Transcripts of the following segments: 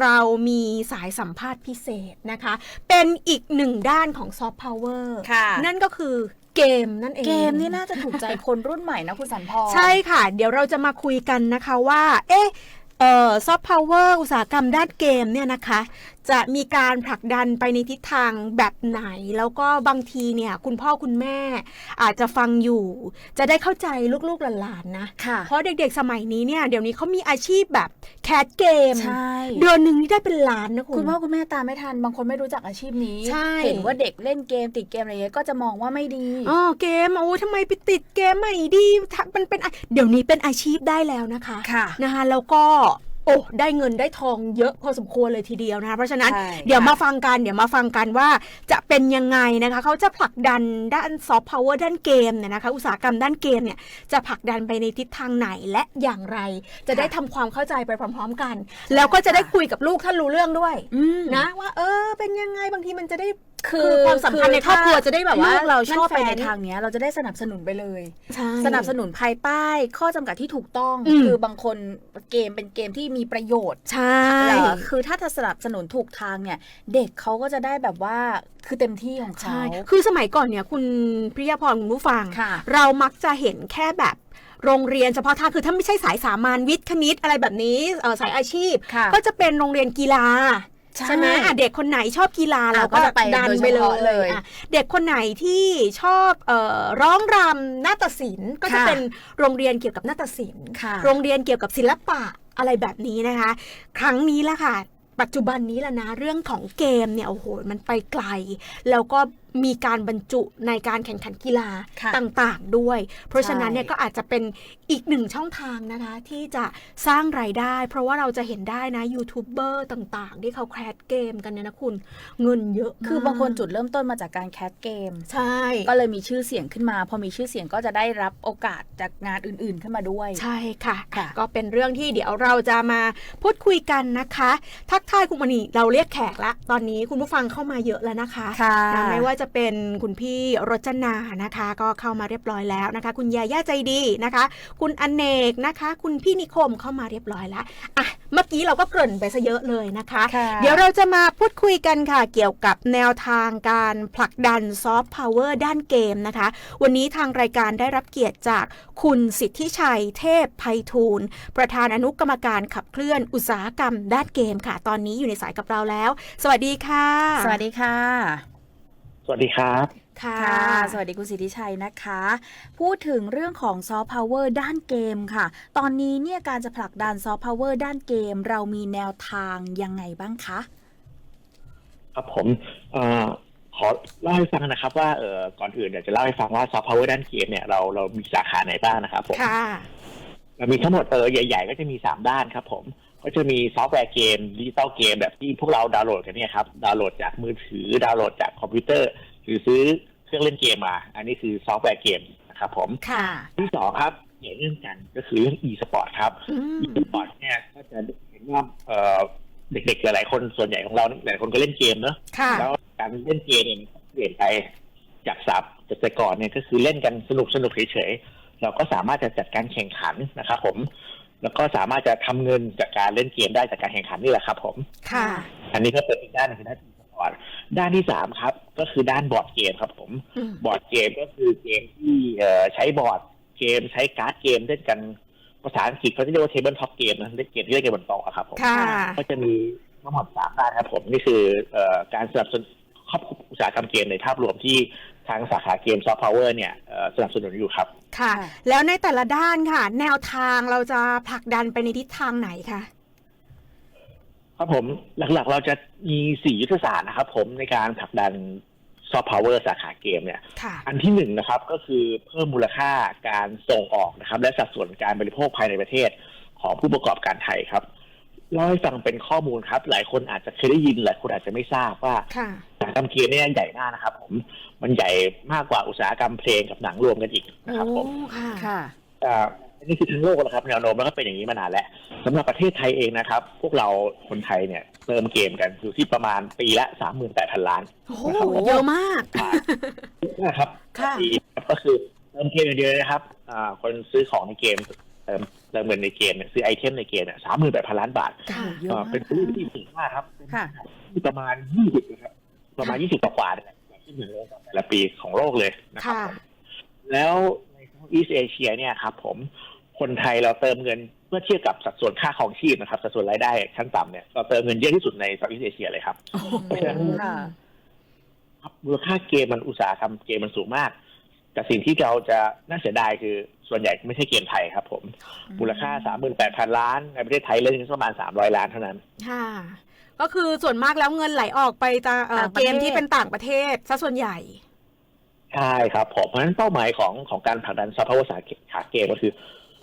เรามีสายสัมภาษณ์พิเศษนะคะ เป็นอีกหนึ่งด้านของซอฟต์พาวเวอร์ค่ะนั่นก็คือเกมนั่นเอง เกมนี่น่าจะถูกใจคนรุ่นใหม่นะคุณสันพรใช่ค่ะ เดี๋ยวเราจะมาคุยกันนะคะว่า เอ๊ะเอ่อซอฟต์พาวเวอร์อุตสาหกรรมด้านเกมเนี่ยนะคะจะมีการผลักดันไปในทิศทางแบบไหน แล้วก็บางทีเนี่ย คุณพ่อคุณแม่ อาจจะฟังอยู่ จะได้เข้าใจลูกๆหลานๆนะค่ะเพราะเด็กๆสมัยนี้เนี่ยเดี๋ยวนี้เขามีอาชีพแบบแคสเกมใช่เดือนหนึ่งนี่ได้เป็นล้านนะคุณคุณพ่อคุณแม่ตามไม่ทันบางคนไม่รู้จักอาชีพนี้ใช่เห็นว่าเด็กเล่นเกมติดเกมอะไรเงี้ยก็จะมองว่าไม่ดีอ๋อเกมโอ้ทำไมไปติดเกมไม่ดีถ้ามันเป็นอาเดี๋ยวนี้เป็นอาชีพได้แล้วนะคะค่ะนะคะแล้วก็โอ้ได้เงินได้ทองเยอะพอสมควรเลยทีเดียวนะคะเพราะฉะนั้นใช่เดี๋ยวค่ะมาฟังกันเดี๋ยวมาฟังกันว่าจะเป็นยังไงนะคะเขาจะผลักดันด้านซอฟต์พาวเวอร์ด้านเกมเนี่ยนะคะอุตสาหกรรมด้านเกมเนี่ยจะผลักดันไปในทิศทางไหนและอย่างไร จะได้ทำความเข้าใจไปพร้อม ๆ กัน แล้วก็จะได้คุยกับลูกท่านรู้เรื่องด้วยอืมนะว่า เออ เป็นยังไงบางทีมันจะได้ คือคือความสัมพันธ์ในครอบครัวจะได้แบบว่าลูกเราชอบไปแน่นแฟ้นในทางเนี้ย เราจะได้สนับสนุนไปเลยใช่สนับสนุนภายใต้ข้อจำกัดที่ถูกต้องอืมคือบางคนเกมเป็นเกมที่มีประโยชน์ใช่เออคือถ้าจะสนับสนุนถูกทางเนี่ย เด็กเขาก็จะได้แบบว่าคือเต็มที่ของเขาใช่คือสมัยก่อนเนี่ยคุณพิยาพรคุณผู้ฟังค่ะเรามักจะเห็นแค่แบบโรงเรียนเฉพาะทางคือถ้าไม่ใช่สายสามัญวิทย์คณิตอะไรแบบนี้เอ่อสายอาชีพค่ะก็จะเป็นโรงเรียนกีฬา ใช่ไหมอะเด็กคนไหนชอบกีฬาอะเราก็ก็จะไปดันโดยไปเฉเลพาะเลยยอะเด็กคนไหนที่ชอบเอ่อร้องรำนาฏศิลป์ก็จะค่ะเป็นโรงเรียนเกี่ยวกับนาฏศิลป์ค่ะโรงเรียนเกี่ยวกับศิลปะอะไรแบบนี้นะคะ ครั้งนี้ละค่ะปัจจุบันนี้ละนะเรื่องของเกมเนี่ยโอ้โหมันไปไกล แล้วก็ มีการบรรจุในการแข่งขันกีฬาค่ะต่างๆด้วย เพราะฉะนั้นเนี่ยใช่ก็อาจจะเป็นอีกหนึ่งช่องทางนะคะ ที่จะสร้างรายได้ เพราะว่าเราจะเห็นได้นะยูทูบเบอร์ต่างๆ ที่เขาแคสเกมกันเนี่ยนะคุณเงินเยอะมกคือบางคนจุดเริ่มต้นมาจากการแคสเกม ใช่ ก็เลยมีชื่อเสียงขึ้นมา พอมีชื่อเสียงก็จะได้รับโอกาสจากงานอื่นๆขึ้นมาด้วย ใช่ค่ะค่ะก็เป็นเรื่องที่เดี๋ยวเราจะมาพูดคุยกันนะคะ ทักทายคุณมณีเราเรียกแขกละตอนนี้คุณผู้ฟังเข้ามาเยอะแล้วนะคะค่ะนะไม่ว่าจะเป็นคุณพี่รจนานะคะ ก็เข้ามาเรียบร้อยแล้วนะคะ คุณยาย่าใจดีนะคะ คุณอเนกนะคะ คุณพี่นิคมเข้ามาเรียบร้อยแล้วอะเมื่อกี้เราก็เกริ่นไปซะเยอะเลยนะคะค่ะเดี๋ยวเราจะมาพูดคุยกันค่ะ เกี่ยวกับแนวทางการผลักดันซอฟต์พาวเวอร์ด้านเกมนะคะ วันนี้ทางรายการได้รับเกียรติจากคุณสิทธิชัยเทพไพฑูรย์ประธานอนุกรรมการขับเคลื่อนอุตสาหกรรมด้านเกมค่ะ ตอนนี้อยู่ในสายกับเราแล้ว สวัสดีค่ะ สวัสดีค่ะส วัสดีครับค่ะค่ะ สวัสดีคุณสิทธิชัยนะคะ พูดถึงเรื่องของซอฟต์พาวเวอร์ด้านเกมค่ะ ตอนนี้เนี่ยการจะผลักดันซอฟต์พาวเวอร์ด้านเกม เรามีแนวทางยังไงบ้างคะ ครับผมเอ่อขอเล่าให้ฟังนะครับว่าเอ่อก่อนอื่นเดี๋ยวจะเล่าให้ฟังว่าซอฟต์พาวเวอร์ด้านเกมเนี่ยเราเรามีสาขาไหนบ้างนะครับผมค่ะ เรามีทั้งหมดเออใหญ่ ๆ ก็จะมีสามด้านครับผม ก็จะมีซอฟต์แวร์เกมดิจิตอลเกมแบบที่พวกเราดาวน์โหลดกันเนี่ยครับดาวน์โหลดจากมือถือดาวน์โหลดจากคอมพิวเตอร์ หรือซื้อเครื่องเล่นเกมมา อันนี้คือซอฟต์แวร์เกมนะครับผมค่ะที่สองครับเกี่ยวเรื่องกันก็คือเรื่อง e-sport ครับอืม e-sport เนี่ยก็จะเห็นว่าเอ่อเด็กๆหลายๆคนส่วนใหญ่ของเราหลายๆคนก็เล่นเกมเนอะค่ะแล้วการเล่นเกมเนี่ยมันเปลี่ยนไปจากสับจากแต่ก่อนเนี่ยก็คือเล่นกันสนุกสนุกเฉยๆเราก็สามารถจะจัดการแข่งขันนะครับผม แล้วก็สามารถจะทำเงินจากการเล่นเกมได้จากการแข่งขันนี่แหละครับ ผม ค่ะ อันนี้ก็เป็นอีกด้านหนึงคือด้านอีสปอร์ตด้านที่สามครับ ก็คือด้านบอร์ดเกมครับ ผมอืมบอร์ดเกมก็คือเกมที่เอ่อใช้บอร์ดเกมใช้การ์ดเกมเล่นกันภาษาอังกฤษเขาจะเรียกว่าเทเบิลท็อปเกมนะเล่นเกมที่เล่นกันบนโต๊ะอะครับ ผมค่ะก็จะมีทั้งหมดสามด้านครับ ผมนี่คือเอ่อการสนับสนุนครอบคลุมอุตสาหกรรมเกมในภาพรวมที่ ทางสาขาเกมซอฟต์พาวเวอร์เนี่ยเอ่อสนับสนุนอยู่ครับ ค่ะ แล้วในแต่ละด้านค่ะ แนวทางเราจะผลักดันไปในทิศทางไหนคะครับผมหลักๆ เราจะมีสี่ยุทธศาสตร์นะครับ ผมในการผลักดันซอฟต์พาวเวอร์สาขาเกมเนี่ยค่ะอันที่หนึ่งนะครับก็คือเพิ่มมูลค่าการส่งออกนะครับ และสัดส่วนการบริโภคภายในประเทศของผู้ประกอบการไทยครับ เล่าให้ฟังเป็นข้อมูลครับ หลายคนอาจจะเคยได้ยินหลายคนอาจจะไม่ทราบว่าค่ะอุตสาหกรรมเกมเนี่ยใหญ่มากนะครับ ผมมันใหญ่มากกว่าอุตสาหกรรมเพลงกับหนังรวมกันอีกนะครับผมโอ้ค่ะค่ะอ่าอันนี้คือทั้งโลกแล้วครับแนวโน้มแล้วก็เป็นอย่างนี้มานานแล้วสำหรับประเทศไทยเองนะครับ พวกเราคนไทยเนี่ยเติมเกมกันอยู่ที่ประมาณปีละสามหมื่นแปดพันล้านโอ้โหเยอะมากบาทนะครับค่ะปีก็คือเติมเกมอย่างเดียวเลยนะครับอ่าคนซื้อของในเกม ติมเติมเงินในเกมเนี่ยซื้อไอเทมในเกมเนี่ยสามหมื่นแปดพันล้านบาทค่ะเยอะเอ่อมากเป็นตัวเลขที่สูงมากครับค่ะที่ประมาณยี่สิบนะครับประมาณยี่สิบกว่าๆเนี่ยที่เหนือแต่ละปีของโลกเลยนะครับค่ะผมแล้วในอีสเอเชียเนี่ยครับผมคนไทยเราเติมเงินเมื่อเทียบกับสัดส่วนค่าของชีพนะครับสัดส่วนรายได้ขั้นต่ำเนี่ยเราเติมเงินเยอะที่สุดในเซาท์อีสเอเชียเลยครับเพราะฉะนั้นค่ะครับมูลค่าเกมมันอุตสาหกรรมเกมมันสูงมาก แต่สิ่งที่เราจะน่าเสียดายคือ ส่วนใหญ่ไม่ใช่เกมไทยครับ ผมมูลค่าสามหมื่นแปดพันล้านในประเทศไทยเล่นกันประมาณสามร้อยล้านเท่านั้น ค่ะ ก็คือส่วนมากแล้วเงินไหลออกไปตาเอ่อต่างประเกเทศมที่เป็นต่างประเทศซะส่วนใหญ่ใช่ครับผมเพราะฉะนั้นเป้าหมายของของการผลักดันซอฟต์แวร์สาขาเกมก็คือ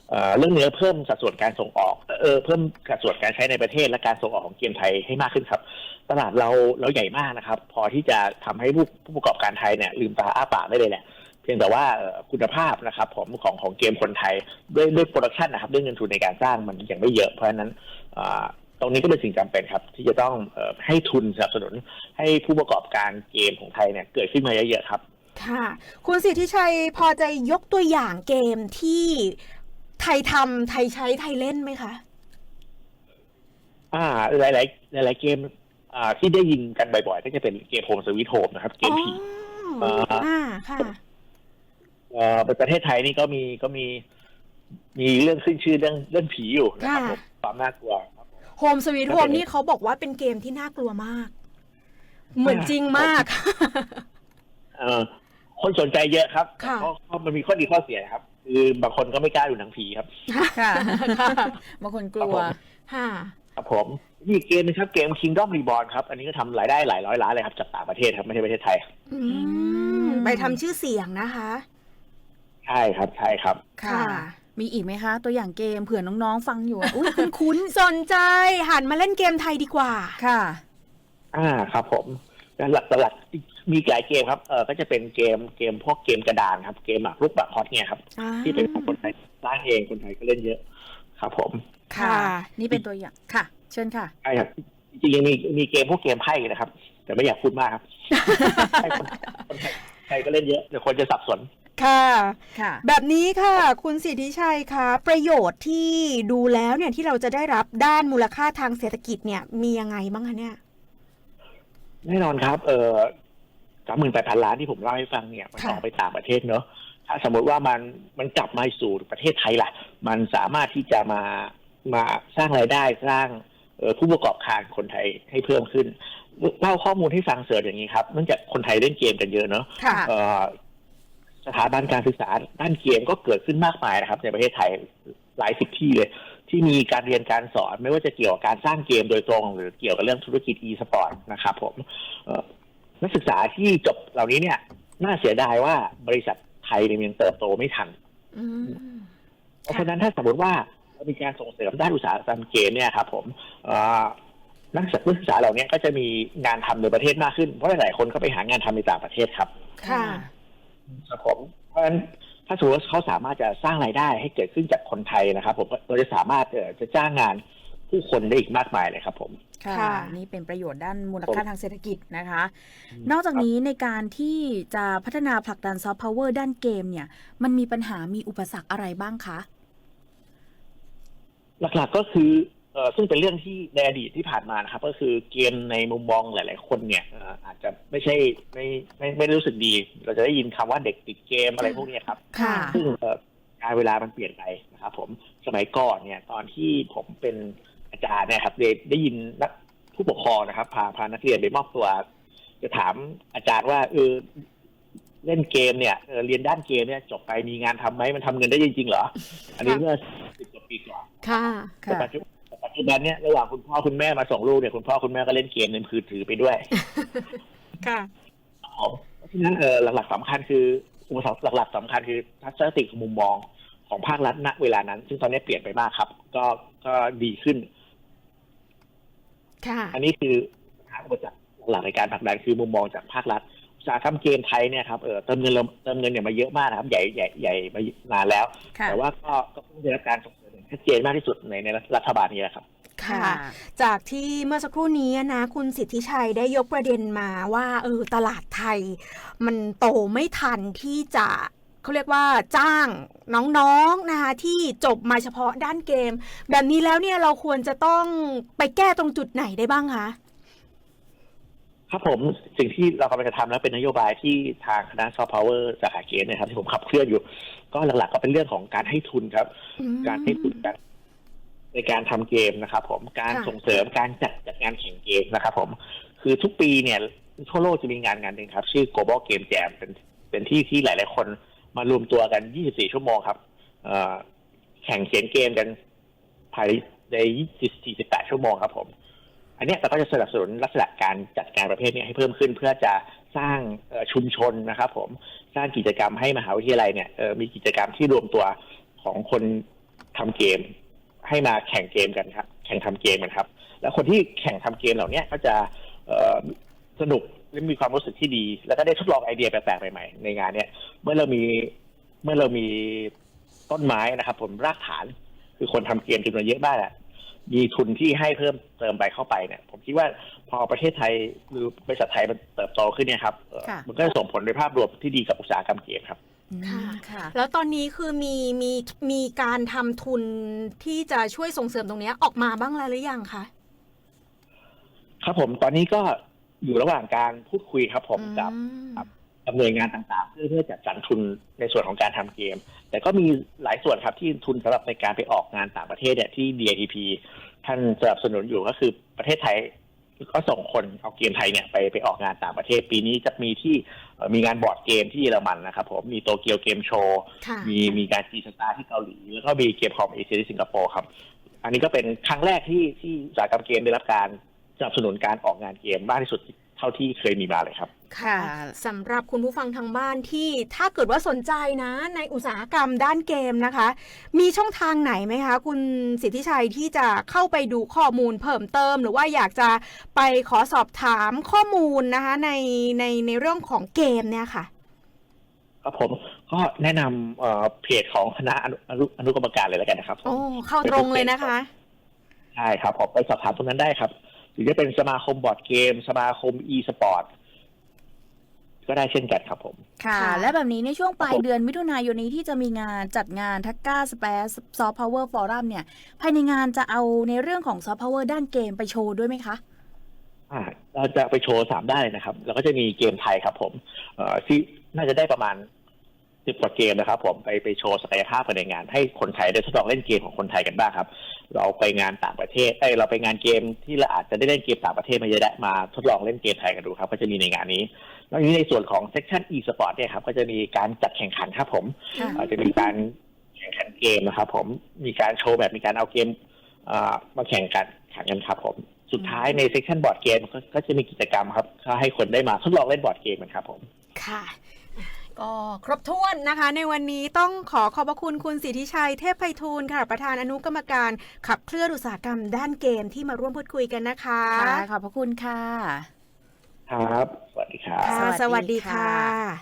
เอ่อเรื่องเนื้อเพิ่มสัดส่วนการส่งออกเออเพิ่มสัดส่วนการใช้ในประเทศและการส่งออกของเกมไทยให้มากขึ้นครับ ตลาดเราเราใหญ่มากนะครับ พอที่จะทำให้ผู้ผู้ประกอบการไทยเนี่ยลืมตาอ้าปากได้เลยแหละเพียงแต่ว่าเอ่อคุณภาพนะครับผมของของเกมคนไทยด้วยด้วยโปรดักชันนะครับด้วยเงินทุนในการสร้างมันยังไม่เยอะเพราะฉะนั้นอ่าตรงนี้ก็เป็นสิ่งจำเป็นครับ ที่จะต้องเอ่อให้ทุนสนับสนุน ให้ผู้ประกอบการเกมของไทยเนี่ยเกิดขึ้นมาเยอะๆครับ ค่ะ คุณสิทธิชัยพอจะยกตัวอย่างเกมที่ไทยทำไทยใช้ไทยเล่นไหมคะ อ่า หลาย ๆ หลาย ๆ เกม อ่า ที่ได้ยินกันบ่อย ๆ ก็จะเป็นเกมโฮมสวิตโฮมนะครับ เกมผีอ๋อเอ่ออ่อ่าค่ะ เอ่อในประเทศไทยนี่ก็มีก็มี มีเรื่องขึ้นชื่อเรื่องเรื่องผีอยู่นะครับผมความน่ากลัวครับผมโฮมสวีทโฮมก็เป็นนี่เขาบอกว่าเป็นเกมที่น่ากลัวมาก เหมือนจริงมาก เอ่อคนสนใจเยอะครับค่ะ เพราะเพราะมันมีข้อดีข้อเสียนะครับ คือบางคนก็ไม่กล้าดูหนังผีครับ ค่ะบางคนกลัว ค่ะ ครับผมมีอีกเกมนึงครับเกม Kingdom Reborn ครับ อันนี้ก็ทำรายได้หลายร้อยล้านเลยครับจากต่างประเทศครับ ไม่ใช่ประเทศไทย อืม ไปทำชื่อเสียงนะคะ ใช่ครับใช่ครับค่ะค่ะ มีอีกไหมคะ ตัวอย่างเกมเผื่อน้องๆฟังอยู่อุ้ยคุ้นสนใจหันมาเล่นเกมไทยดีกว่า ๆค่ะ อ่าครับผมแล้วหลักหลักมีหลายเกมครับเออก็จะเป็นเกมเกมพวกเกมกระดานครับ เกมหมากรุกแบบฮอตเนี่ยครับอ่าที่เป็นของคนไทยสร้างเองคนไทยก็เล่นเยอะ ครับ ผมค่ะ นี่เป็นตัวอย่างค่ะ เชิญค่ะ ใช่ครับจริงๆยังมีมีเกมพวกเกมไพ่นะครับ แต่ไม่อยากพูดมากครับใช่คนคนไทยไทยก็เล่นเยอะเดี๋ยวคนจะสับสน ค่ะ ค่ะ แบบนี้ค่ะ คุณสิทธิชัยคะประโยชน์ที่ดูแล้วเนี่ยที่เราจะได้รับด้านมูลค่าทางเศรษฐกิจเนี่ยมียังไงบ้างคะเนี่ย แน่นอนครับ เออสามหมื่นแปดพันล้านที่ผมเล่าให้ฟังเนี่ยมันค่ะออกไปต่างประเทศเนอะถ้าสมมติว่ามันมันกลับมาสู่ประเทศไทยล่ะ มันสามารถที่จะมามาสร้างรายได้สร้างเอ่อผู้ประกอบการคนไทยให้เพิ่มขึ้นเล่าข้อมูลให้ฟังเสริมอย่างนี้ครับเนื่องจากคนไทยเล่นเกมกันเยอะเนอะค่ะเอ่อ สถาบันการศึกษาด้านเกมก็เกิดขึ้นมากมายนะครับ ในประเทศไทยหลายสิบที่เลย ที่มีการเรียนการสอนไม่ว่าจะเกี่ยวกับการสร้างเกมโดยตรง หรือเกี่ยวกับเรื่องธุรกิจ e-sport นะครับผมเอ่อนักศึกษาที่จบเหล่านี้เนี่ย น่าเสียดายว่าบริษัทไทยเนี่ยยังเติบโตไม่ทันอืมเพราะฉะนั้นถ้าสมมติว่าเรามีการส่งเสริมด้านอุตสาหกรรมเกมเนี่ยครับผมเอ่อนักศึกษานักศึกษาเหล่านี้ก็จะมีงานทำในประเทศมากขึ้นเพราะหลายๆคนก็ไปหางานทำในต่างประเทศครับ ค่ะ ครับผมเพราะฉะนั้นถ้าสมมติว่าเขาสามารถจะสร้างรายได้ให้เกิดขึ้นจากคนไทยนะครับ ผมเราจะสามารถเอ่อจะจ้างงานผู้คนได้อีกมากมายเลยครับ ผม ค่ะค่ะนี่เป็นประโยชน์ด้านมูลค่าผมทางเศรษฐกิจนะคะ นอกจากนี้ในการที่จะพัฒนาผลักดันซอฟต์พาวเวอร์ด้านเกมเนี่ย มันมีปัญหามีอุปสรรคอะไรบ้างคะ หลักๆก็คือเอ่อซึ่งเป็นเรื่องที่ในอดีตที่ผ่านมานะครับ ก็คือเกมในมุมมองหลาย ๆ คนเนี่ยเอ่ออาจจะไม่ใช่ไม่ไม่ไม่ได้รู้สึกดี เราจะได้ยินคำว่าเด็กติดเกมอะไรพวกเนี้ยครับค่ะ ซึ่งเอ่อการเวลามันเปลี่ยนไปนะครับ ผมสมัยก่อนเนี่ยตอนที่ผมเป็นอาจารย์เนะครับได้ได้ยินนักผู้ปกครองนะครับพาพานักเรียนไปมอบตัว จะถามอาจารย์ว่าเออเล่นเกมเนี่ยเออเรียนด้านเกมเนี่ยจบไปมีงานทำไหมมันทำเงินได้จริงๆเหรอ อันนี้เมื่อสิบกว่าปีก่อนค่ะ แต่ปัจจุแต่ปั จจุบันเนี่ยระหว่างคุณพ่อคุณแม่มาส่งลูกเนี่ยคุณพ่อคุณแม่ก็เล่นเกมในมือถือไปด้วยค่ะผมเพราะฉะนั้นเออหลักๆสำคัญคืออุปสรรคหลัก ๆสำคัญคือทัศนคติของมุมมองของภาครัฐณเวลานั้น ซึ่งตอนนี้เปลี่ยนไปมากครับ ก็ก็ดีขึ้น ค่ะ อันนี้คือปัญหาอุปสรรคหลักในการผลักดันคือมุมมองจากภาครัฐอุตสาหกรรมเกมไทยเนี่ยครับเออเติมเงินเราเติมเงินเนี่ยมาเยอะมากนะครับ ใหญ่ใหญ่ใหญ่มานานแล้วค่ะแต่ว่าก็ก็เพิ่งได้รับการส่งเสริมอย่าง ชัดเจนมากที่สุดในในรัฐบาลนี้แหละครับ ค่ะ จากที่เมื่อสักครู่นี้นะคุณสิทธิชัยได้ยกประเด็นมาว่าเออตลาดไทย มันโตไม่ทันที่จะเขาเรียกว่าจ้างน้องๆนะคะที่จบมาเฉพาะด้านเกม แบบนี้แล้วเนี่ยเราควรจะต้องไปแก้ตรงจุดไหนได้บ้างคะ ครับผมสิ่งที่เรากำลังจะทำแล้วเป็นนโยบายที่ทางคณะซอฟต์พาวเวอร์สาขาเกมนะครับ ที่ผมขับเคลื่อนอยู่ ก็หลักๆก็เป็นเรื่องของการให้ทุนครับอืมการให้ทุนกันในการทำเกมนะครับ ผมการค่ะส่งเสริมการจัดจัดงานแข่งเกมนะครับ ผม คือทุกปีเนี่ยทั่วโลกจะมีงานงานหนึ่งครับ ชื่อ global game jam เป็นเป็นที่ที่หลายๆ คนมารวมตัวกัน 24 ชั่วโมงครับเอ่อแข่งเขียนเกมกันภายใน48 ชั่วโมงครับผม อันนี้เราก็จะสนับสนุนลักษณะการจัดการประเภทนี้ให้เพิ่มขึ้น เพื่อจะสร้างชุมชนนะครับ ผมสร้างกิจกรรมให้มหาวิทยาลัยเนี่ยมีกิจกรรมที่รวมตัวของคนทำเกม ให้มาแข่งเกมกันครับ แข่งทำเกมกันครับ แล้วคนที่แข่งทำเกมเหล่านี้ก็จะสนุกและมีความรู้สึกที่ดี แล้วก็ได้ทดลองไอเดียแปลกๆใหม่ๆในงานเนี้ยเมื่อเรามีเมื่อเรามีต้นไม้นะครับ ผมรากฐานคือคนทำเกมจำนวนเยอะมากอะ มีทุนที่ให้เพิ่มเติมไปเข้าไปเนี่ย ผมคิดว่าพอประเทศไทยหรือบริษัทไทยมันเติบโตขึ้นเนี่ยครับเอ่อค่ะมันก็จะส่งผลโดยภาพรวมที่ดีกับอุตสาหกรรมเกมครับอืมค่ะค่ะ แล้วตอนนี้คือมีมีมีการทำทุนที่จะช่วยส่งเสริมตรงเนี้ยออกมาบ้างแล้วหรือยังคะครับผมตอนนี้ก็อยู่ระหว่างการพูดคุยครับผมกับอืมครับ กับหน่วยงานต่างๆ เพื่อเพื่อจัดสรรทุนในส่วนของการทำเกม แต่ก็มีหลายส่วนครับที่ทุนสำหรับในการไปออกงานต่างประเทศเนี่ยที่ DITP ท่านสนับสนุนอยู่ก็คือประเทศไทยก็ส่งคนเอาเกมไทยเนี่ยไปไปออกงานต่างประเทศ ปีนี้จะมีที่เอ่อมีงานบอร์ดเกมที่เยอรมันนะครับผมมีโตเกียวเกมโชว์ค่ะมีมีการจีสตาร์ที่เกาหลี แล้วก็มีเกมคอมเอเชียที่สิงคโปร์ครับ อันนี้ก็เป็นครั้งแรกที่ที่อุตสาหกรรมเกมได้รับการสนับสนุนการออกงานเกมมากที่สุดเท่าที่เคยมีมาเลยครับ ค่ะสำหรับคุณผู้ฟังทางบ้านที่ถ้าเกิดว่าสนใจนะในอุตสาหกรรมด้านเกมนะคะ มีช่องทางไหนไหมคะ คุณสิทธิชัยที่จะเข้าไปดูข้อมูลเพิ่มเติม หรือว่าอยากจะไปขอสอบถามข้อมูลนะคะในในในเรื่องของเกมเนี่ยค่ะครับผมก็แนะนำเอ่อเพจของคณะอนุอนุอนุกรรมการเลยแล้วกันนะครับผมโอ้เข้าตรงเลยนะคะใช่ครับผมไปสอบถามตรงนั้นได้ครับ หรือจะเป็นสมาคมบอร์ดเกม สมาคมอีสปอร์ต ก็ได้เช่นกันครับผมค่ะค่ะ และแบบนี้ในช่วงปลายครับผมเดือนมิถุนายนนี้ที่จะมีงานจัดงานทักก้าสเปซซอฟต์พาวเวอร์ฟอรัมเนี่ย ภายในงานจะเอาในเรื่องของซอฟต์พาวเวอร์ด้านเกมไปโชว์ด้วยไหมคะอ่าเราจะไปโชว์สามได้านเลยนะครับ แล้วก็จะมีเกมไทยครับผมเอ่อที่น่าจะได้ประมาณ สิบกว่าเกมนะครับผมไปไปโชว์ศักยภาพภายในงาน ให้คนไทยได้ทดลองเล่นเกมของคนไทยกันบ้างครับ เราไปงานต่างประเทศเอ้ยเราไปงานเกมที่เราอาจจะได้เล่นเกมต่างประเทศมาเยอะแยะมาทดลองเล่นเกมไทยกันดูครับก็จะมีในงานนี้แล้วนี้ในส่วนของเซ c ชัน e-sport เนี่ยครับก็จะมีการจัดแข่งขันครับผมค่ะอาจจะมีการแข่งขันเกมนะครับผมมีการโชว์แบบมีการเอาเกมอ่ามาแข่งกันแข่งกันครับผมสุดท้ายในเซ c ชันบอร์ดเกมก็ก็จะมีกิจกรรมครับก็ให้คนได้มาทดลองเล่นบอร์ดเกมกันครับผมค่ะ ก็ครบถ้วนนะคะ ในวันนี้ต้องขอขอบพระคุณคุณสิทธิชัยเทพไพฑูรย์ค่ะ ประธานอนุกรรมการขับเคลื่อนอุตสาหกรรมด้านเกมที่มาร่วมพูดคุยกันนะคะค่ะขอบพระคุณค่ะ ครับ สวัสดีครับ ค่ะสสวัวัสสดีดีค่ะค่ะ